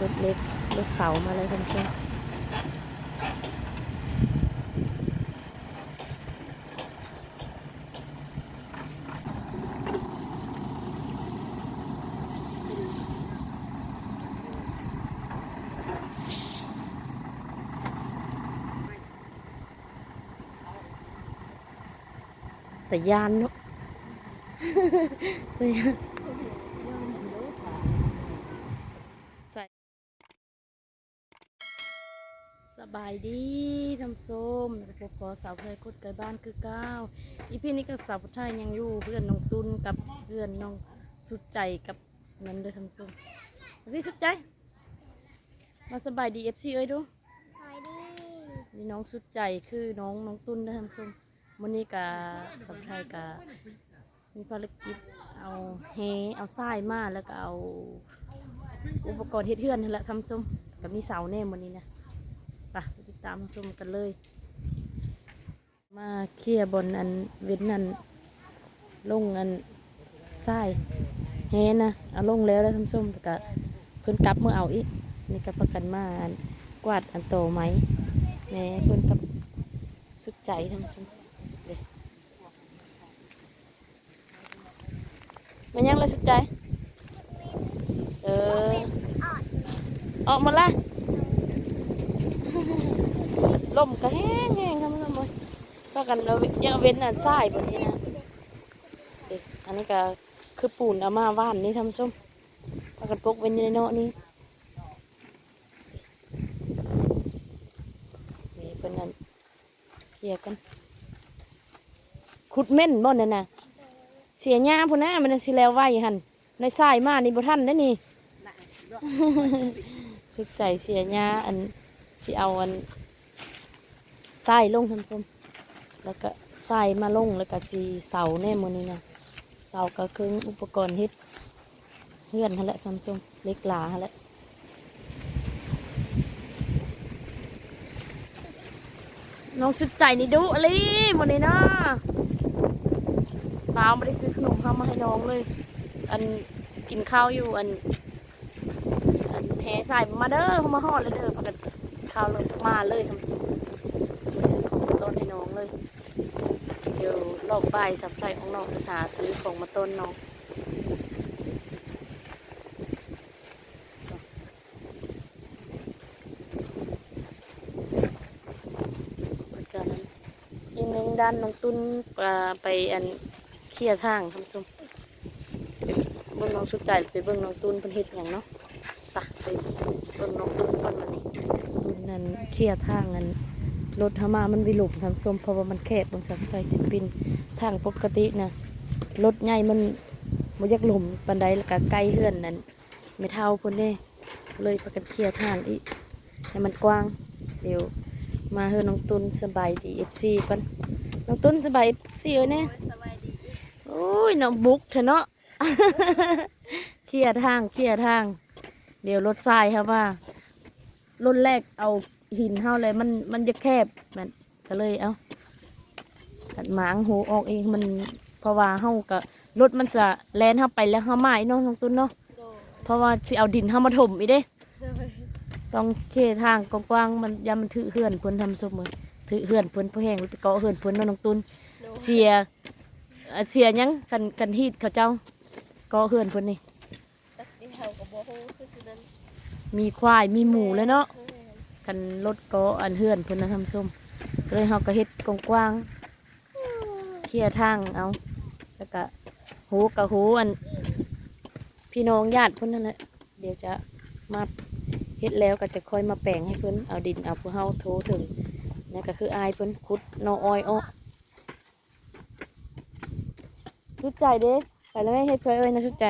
รถเล็กรถเสามาเลยท่านผู้ชมแต่ยานเนาะ แต่ยานใส่สบายดีทำส้มแล้วก็พอสาวไทยคุดไก่บ้านคือเก้าอีพี่นี้ก็สาวไทยยังอยู่เพื่อนน้องตุนกับเพื่อนน้องสุดใจกับนั้นเลยทำส้มพี่สุดใจ มาสบายดีเอฟซีเอ้ยดูสวัสดีนี่น้องสุดใจคือน้องน้องตุนได้ทำส้มวันนี้กับสาวไทยกับมีภารกิจเอาเฮเอาทรายมาแล้วก็เอาอุปกรณ์เฮ็ดเฮือนนั่นแหละทำส้มกับมีเสาแน่วันนี้นะไปไป ตามชมกันเลย มาเคลียบนอันเว้นอันลงอันทรายเฮนะเอาลงแล้วแล้วทำส้มแล้วก็เพิ่นกลับเมื่อเอาอีกนี่ก็ประกันมาอันกวาดอันโตไหมแม่เพิ่นกับสุดใจทำส้มเด้มันยังเลยสุดใจเออออดออกมาละ ลมก็แห้งแห้งครับท่านผู้ชมก็กันเอายังเอาเว้นอันทรายบนนี้นะเด็กอันนี้ก็คือปูนเอามาว่านนี่ทำส้มพากันปกเว้นอยู่ในเนาะนี่นี่เป็นนั่นเคลียร์กันขุดเม่นบ่นั่นน่ะเสียหญ้าพุ่นนะมันนะสิแล้วไว้หันในทรายมานี่บ่ทันได้อนี่สึกใจเสียหญ้าอันสิเอาอัน ทรายลงทำส้มแล้วก็ทรายมาลงแล้วก็สีเสาแน่มือนี้นะเสาก็คืออุปกรณ์เฮ็ดเฮือนหั่นแหละทำส้มเล็กหลาหั่นแหละน้องสุดใจนี่ดุอะไรมือนี้นะป้าไม่ได้ซื้อขนมเข้ามาให้น้องเลย อันกินข้าวอยู่อัน อันแห่ใส่มาเด้อมาหอดเลยเด้อพากันข้าวเลยมาเลยทำไปซื้อของมาต้นให้น้อง เลย เดี๋ยวลอกใบายสับใส่ของน้องภาษาซื้อของมาต้นน้องแล้วก็นั้นอีกหนึ่งด้านน้องตุ้นไปอันเคลียร์ทางทำส้มเบิ่งน้องสุดใจไปเบิ่งน้องตุ้นเพิ่นเฮ็ดหยังเนาะปะไปต้นนกต้นต้นมันนี่ต้นนั้นเคลียร์ทางนั้น รถธรรมามันวิลุมทำส้มเพราะว่ามันแคบบางสักใจสิปินทางปกตินะรถใหญ่มันบ่อยักหลุมปันไดแล้วก็ใกล้เฮือนนั้นไม่เท่าพุ่นเด้เลยประกันเคลียร์ทางอีกให้มันกว้าง เดี๋ยวมาเฮือน้องตุนสบายดีเอฟซีก่อนน้องตุนสบายเอฟซีเอ้ยเนี่ยโอ้ยน้องบุกเถอะเนาะเคลียร์ทางเคลียร์ทาง เดี๋ยวรถทรายครับว่ารุ่นแรกเอา หินเท่าเลยมันมันจะแคบมันก็เลยเอาตัดหมางหูออกเองมันเพราะว่าเฮากับรถมันจะแลนเข้าไปแล้วเข้ามาอีกเนาะน้องตุ้นเนาะโดเพราะว่าสิเอาดินเข้ามาถมอีกเด้ ต้องเคทางกว้างๆมันอยามันถือเหือนเพิ่นทำสมือถือเหือนเพิ่นเพื่อแห้งไปเกาะเหือนเพิ่นเนาะน้องตุ้นเสียเอ่อเสียหยังกันกันฮีดเขาเจ้าเกาะเหือนเพิ่นนี่ตักที่เฮากับโบโฮคือสินั้นมีควายมีหมูเลยเนาะ กันรถก็อันเฮือนเพิ่นนะทำส้มเลยเฮาก็เฮ็ดกว้างๆเคลียร์ทางเอา แล้วก็หูกับหูอัน พี่น้องญาติเพิ่นนั่นแหละเดี๋ยวจะมาเฮ็ดแล้วก็จะค่อยมาแปลงให้เพิ่นเอาดินเอาผู้เฮาโทถึงนี่ก็คืออายเพิ่นขุดนออ้อยอ้อสุดใจเด้ไปแล้วแม่เฮ็ดซอยเอ้ยนะสุดใจ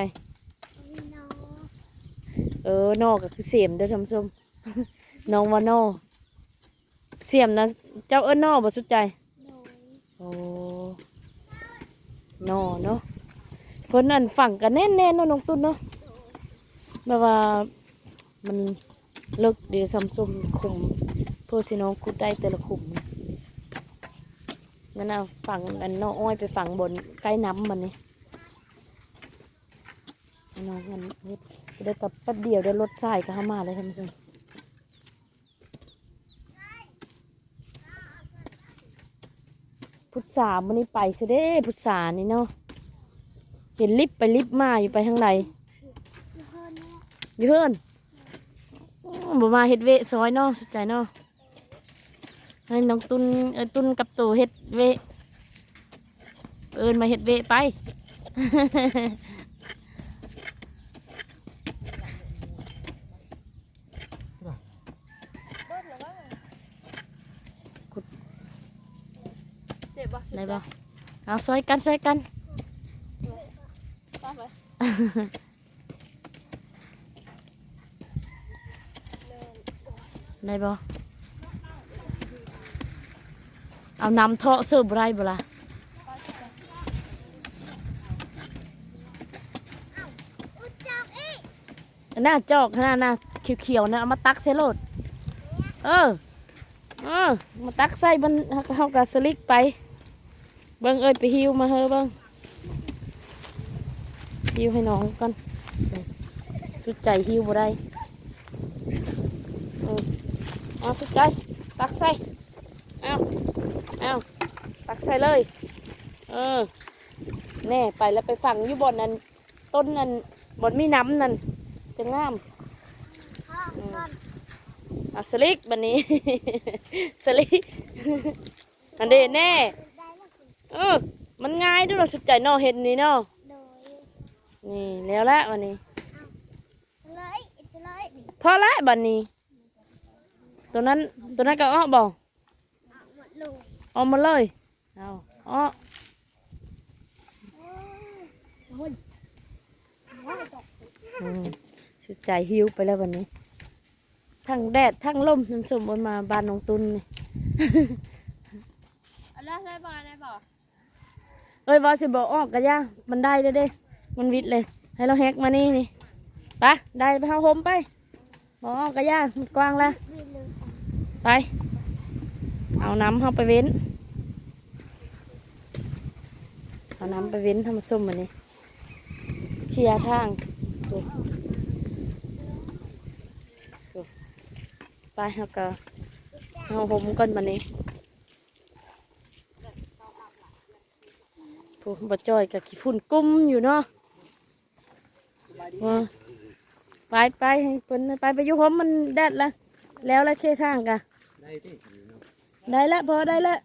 เออนอกก็คือเสียมเด้อทำส้ม น้องว่านอเสียมนะ เจ้าเอิ้นนอบ่สุดใจโดยโอ้นอเนาะเพิ่นนั่นฝั่งกันแน่นๆเนาะน้องตุ้นเนาะแบบว่ามันเลิกเดี๋ยวซ้ำส้มคุมเพื่อที่น้องคุดได้แต่ละคุมงั้นเอาฝั่งอันน้องอ้อยไปฝั่งบนใกล้น้ำมันนี่ให้น้องกันเฮ็ดเดี๋ยวกับแป๊บเดียวเดี๋ยวรถสายก็เข้ามาเลยท่านผู้ชม พุทธามันนี้ไปซะเด้พุทธานี่เนาะเห็นลิฟไปลิฟมาอยู่ไปทางไหนอนเนี่ยอยู่เฮือนบ่มาเฮ็ดเวซอยเนาะสนใจเนาะให้น้องตุนเอ้ยตุนกับตัวเฮ็ดเวเอินมาเฮ็ดเวไป เจ็บปะ ได้บ่เอาซอยกันซอยกันป้าไปได้บ่เอานำเทาะเสิร์ฟบ่ได้บ่ล่ะอุดจอกอีกอันน่าจอกขนาดน่ะเขียวๆนะเอามาตักใส่โลดเออเออมาตักใส่มันเฮากับสลิกไป เบิ่งเอ้ยไปหิวมาเฮอเบิ่งหิวให้น้องก่อนสุดใจหิวบ่ได้มเอาสุดใจ ตักใส่เอาเอาตักใส่เลย เออ แน่ไปแล้วไปฝังอยู่บนนั้น ต้นนั้นบนมีน้ำนั่นจะงามพ่อก่อนเอาสลิกบันนี้ สลิกอันเดแน่ เออ มันง่ายด้วยเราสุดใจนอเห็นนี่นาะโดยนี่แล้วละวันนี้เลยเลยพอละบันนี้ ตัวนั้นตัวนั้นก็อ้อบอกเอาหมดลูกเอามาเลยเอาอ้อสุดใจหิวไปแล้ววันนี้ ทั้งแดดทั้งลมน้ำสมบนมาบานนองตุนนี่ เอาแล้วได้บ่ได้บ่ เอ้ยว่าสิบอกออกกะย่ามันได้เด้เด้ มันวิดเลย ให้เราแฮกมานี่นี่ไปะได้ไปเอาโฮมไปบอกออกกะย่ากว้างแล้วไป เอาน้ำเข้าไปเว้น เอาน้ำไปเว้นทำส้มมันนี่เคลียร์ทางไปเอากะเอาผมก่อนมันนี่ ผู้บดจอยกับขี้ฝุ่นกุ้มอยู่เนาะว่าไปไปให้เพิ่นไปไปอยู่ผมมันแดดละแล้วละเคทางกะได้ที่ได้แล้วพอได้แล้ว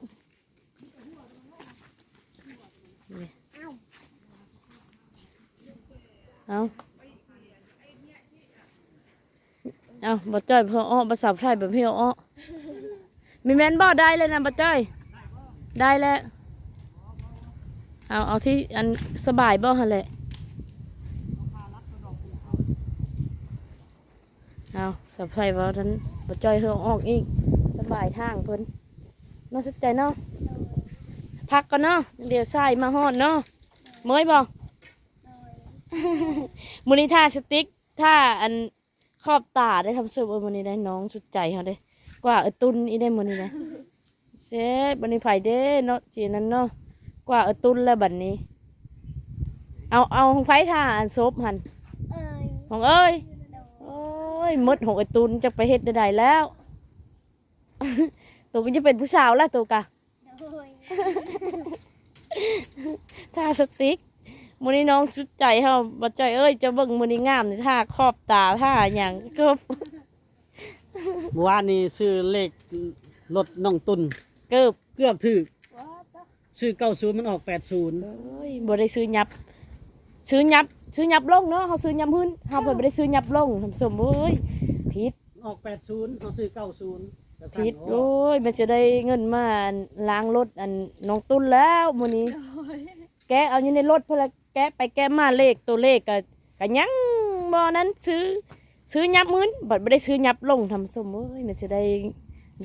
เอาเอาบ่จ้อยพออ้อภาษาไทยแบบเพียวอ้อมีแมนบ่ได้เลยนะบ่จ้อย ได้แล้ว เอาเอาที่อันสบายบ่ฮะแหละเอาสบายบ่ทันบ่จ้อยเฮาออกอีกสบายทางเพิ่นน่าสนใจเนาะพักก่อนเนาะเดี๋ยวใส่มาฮอดเนาะเมื่อยบ่มูนิท่าสติ๊กท่าอันขอบตาได้ทำสุบเออมันนี้ได้น้องสุดใจเขาได้กว่าเออตุนอีได้มันนี้ได้เซ่บันนี้ไผเด้เนาะสีนั้นเนาะ กว่าเออตุนแล้วบัดนี้ เอาเอาของไผท่าอันซบหันเอ้ยของเอ้ยโดยโอ้ยหมดของไอตุนจะไปเฮ็ดได้แล้ว ตัวก็จะเป็นผู้สาวแล้วตัวกะโดยท่าสติ๊กมือนี้น้องสุดใจเฮาบ่ใจเอ้ยจะเบิ่งมือนี้งามนี่ท่าครอบตาท่าหยังก็เมื่อวานนี้ซื้อเลขรถน้องตุนเกิบเกือบถือว้าจ้ะ ซื้อเก้าศูนย์มันออกแปดศูนย์โอ้ยบ่ได้ซื้อยับ ซื้อยับ ซื้อยับลงเนาะเขาซื้อยับพื้นเฮาเพิ่นบ่ได้ซื้อยับลงทำสมโอ้ยผิดออกแปดศูนย์เขาซื้อเก้าศูนย์ผิดโอ้ยมันจะได้เงินมาล้างรถอันน้องตุ้นแล้วมื้อนี้ แกะเอาอยู่ในรถเพิ่นละแกะไปแกะมาเลขตัวเลขก็ก็ยังบ่นั้นซื้อซื้อยับมื้นบัดบ่ได้ซื้อยับลงทำสมโอ้ยมันจะได้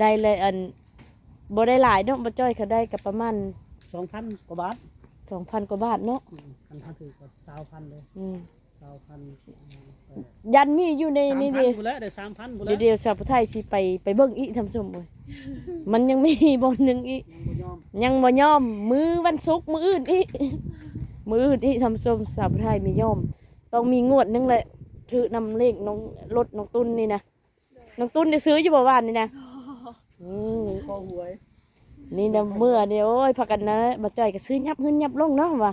ได้เลยอันบ่ได้หลายเนาะบ่จ้อยก็ได้กับประมาณ สองพันกว่าบาท2,000กว่าบาทเนาะคันถ้าถือก็สาวพันเลยอืมสาวพันยันมีอยู่ในสามนี่พันเดิบุแล้วได้สามพันบุแล้เดี๋ยววเดี๋ยวสาวผู้ไทยสิไปไปเบิ่งอีกทำสมบ่มันยังมีบ่หนึงอีก ยังบ่ยอมยังบ่ยอมมือวันศุกร์มืออื่นอีก มืออื่นอีกทำส้มสาวไทยมียอม ต้องมีงวดหนึงแหละถือนำเลขน้องรถน้องตุ้นนี่นะน้องตุ้นได้ซื้ออยู่บ่วานนี่นะอืมข้อหวย นี่นะเมื่อเนี่ยโอ้ยพักกันนะบัดจ่อยก็ซื้อยับขึ้นยับลงเนาะว่ะ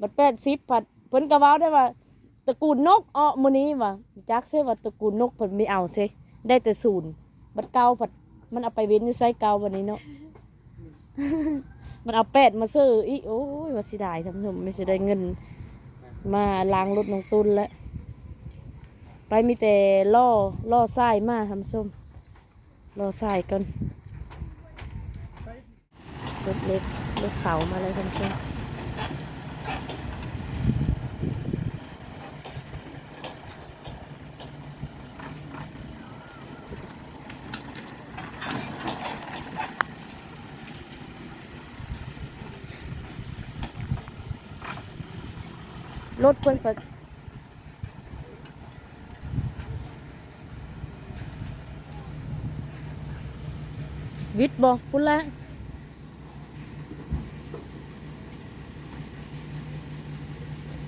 บัดแปดสิบผัดเพิ่นก็เว้าได้ว่าตระกูลนกอ้อมื้อนี้ว่ะจักเซว่าตระกูลนกเพิ่นไม่เอาเซได้แต่ศูนย์บัดเก่าผัดมันเอาไปเว้นอยู่ไซเก่าวันนี้เนาะมันเอาแปดมาซื้ออีโอ้ยว่าสิได้ท่านผู้ชมไม่สิได้เงิน มาล้างรถน้องตุนแล้วไปมีแต่ล่อล่อทรายมาทำส้มล่อทรายกัน รถเล็กรถเสามาเลยท่านรถเพิ่นเปิดวิทย์บอกพุ่นละ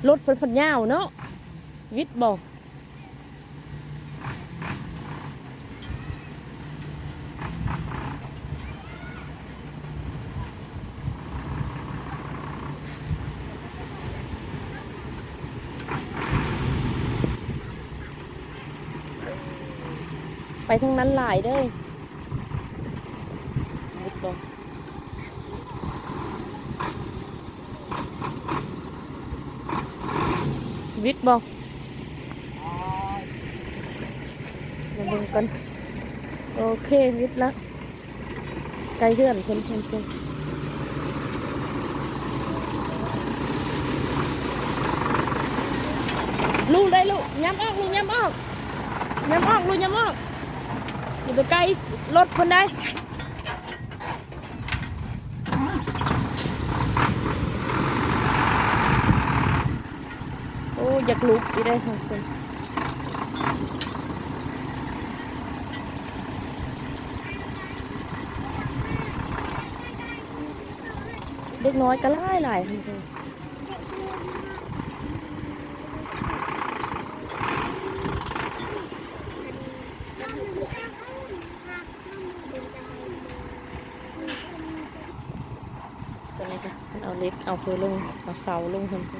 รถเพิ่นเพันยาวเนาะวิทย์บอกไปทางนั้นหลายเด้อวิทย์บอก วิทย์บอกมาเบิ่งกันโอเควิทย์ละไกลเพื่อนคนชมชมลูกได้ลูกย้ำ ออกลูกย้ำออกลูกย้ำออกอย่าไปใกล้รถคนใดโอ้อยากลุกอีได้ทั้งคนเด็กน้อยก็ไล่หลายจริงๆตัวนี้ค่ะมันเอาเล็กเอาเพื่อลง เอาเสาลงคนจริ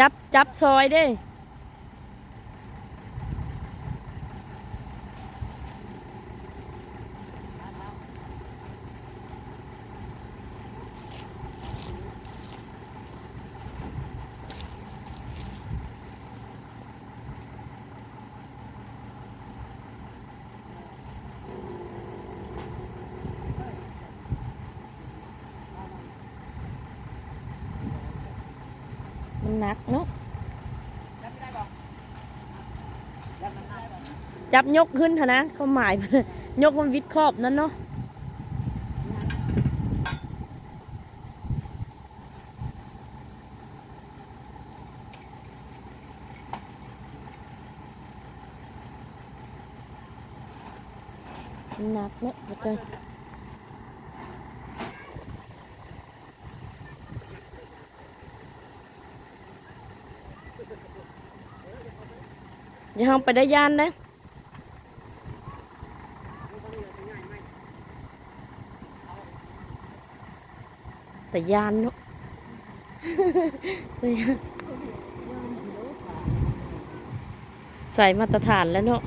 จับจับซอยเด้ หนักเนาะจับยกขึ้นเถอะนะเขาหมายยกมันวิดครอบนั่นเนาะมันหนักเนาะเข้ อย่าห้องไปได้ยานนะแต่ยานเนาะใส่มาตรฐานแล้วเนาะ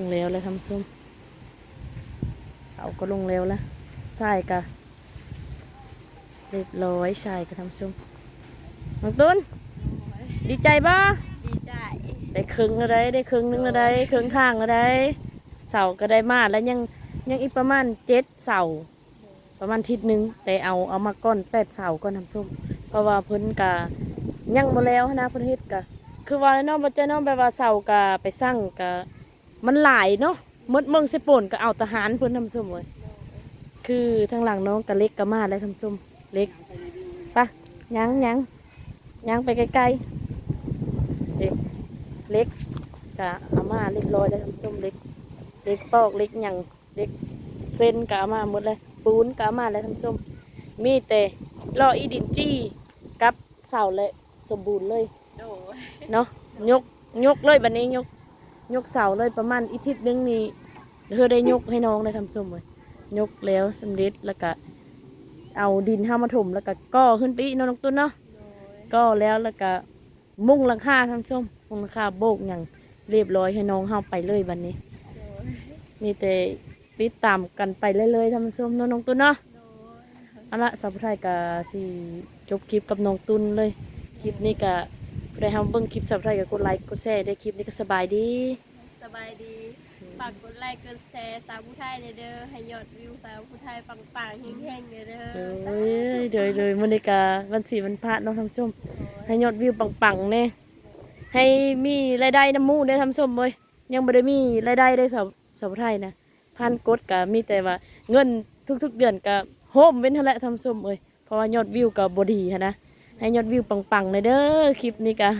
งแล้วเลยทำซุ่มเสาก็ลงแล้วละทรายกะเรียบร้อยทรายก็ทำซุ่มน้องตุ้นดีใจบ่ดีใจได้ครึ่งอะไรได้ครึ่งหนึงอะไรครึ่งทางอะไรเสาก็ได้มาแล้วยังยังอีกประมาณเจ็ดเสาประมาณทิศหนึงแต่เอาเอามาก้อนแปดเสาก้อนทำซุ่มเพราะว่าเพิ่นกะยังบ่แล้วนะเพิ่นเฮ็ดกะคือว่าเนาะบ่เจอเนาะแบบว่าเสากะไปสร้างกะ มันหลายเนาะหมดเมืองสิป่นก็เอาทหารเพิ่นทำส้มเลยคือทางหลังน้องกะเล็กกะมาแล้วทำส้มเล็กปะยังยังยังไปไกลๆเด็กเล็กกะเอามาเล็กร้อยแล้วทำส้มเล็ก เล็กปอกเล็กหยังเล็กเส้นกะเอามาหมดเลยปูนกะเอามาแล้วทำส้มมีแต่รออีดินจี้กับเสาเลยสมบูรณ์เลยโดยเนาะยกยกเลยบัดนี้ยก ยกเสาเลยประมาณอีกทิศนึงนี่เธอได้ยกให้น้องได้ทำส้มเลยยกแล้วสำเร็จแล้วก็เอาดินห้ามาถมแล้วก็ก่อขึ้นไปอีกเนาะน้องตุ้นเนาะโดยก่อแล้วแล้วก็มุงหลังคาทำส้มมุงหลังคาโบกอย่างเรียบร้อยให้น้องเฮาไปเลยวันนี้โดยมีแต่ติดตามกันไปเรื่อยๆทำส้มเนาะน้องตุ้นเนาะโดยเอาละสับไทยก็สิจบคลิปกับน้องตุ้นเลยคลิปนี้ก็ ได้ทำเบิ่งคลิปสับไทยก็กดไลค์กดแชร์ได้คลิปนี้ก็สบายดี สบายดีฝากกดไลค์กดแชร์สาวผู้ไทยเด้อให้ยอดวิวสาวผู้ไทยปังๆแห้งๆเด้อเอ้ยเดยเดยมันในกาวันสีวันพระเน้องทำส้มให้ยอดวิวปังๆเนี่ยให้มีรายได้น้ำหมูได้ทำส้มเลยยังไม่ได้มีรายได้ได้สาวสาวไทยนะพันกดกะมีแต่ว่าเงินทุกๆเดือนกะโฮมเป็นเท่าไหรทำส้มเลยเพราะว่ายอดวิวกับบดีหั้นนะ ให้ยอดวิวปังๆเลยเด้อคลิปนี้กะ